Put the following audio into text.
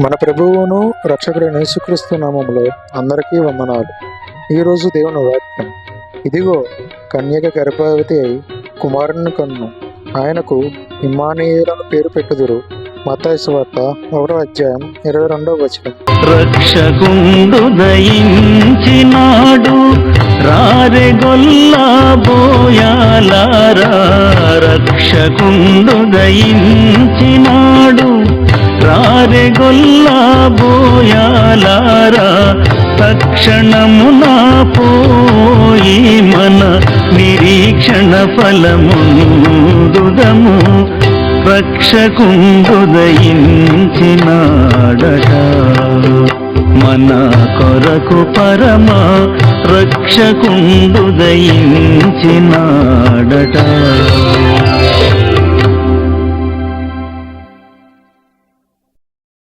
మన ప్రభువును రక్షకుడైన యేసుక్రీస్తు నామంలో అందరికీ వందనాలు. ఈరోజు దేవుని వాక్యం. ఇదిగో కన్యక గర్భవతి అయి కుమారుని కన్ను. ఆయనకు ఇమ్మానియులను పేరు పెట్టుదురు. మతాయి వార్త ఒకటో అధ్యాయం ఇరవై రెండవ వచనం. రక్షకుండు దయించినాడు. రారెగొల్లా బోయాలారా రక్షకుండు దయించినాడు. రారెగొల్లా బోయాలారా తక్షణమున పోయి మన నిరీక్షణ ఫలముందుదము రక్షకుందుదయించినాడట. మన కొరకు పరమ రక్షకుందుదయించినాడట.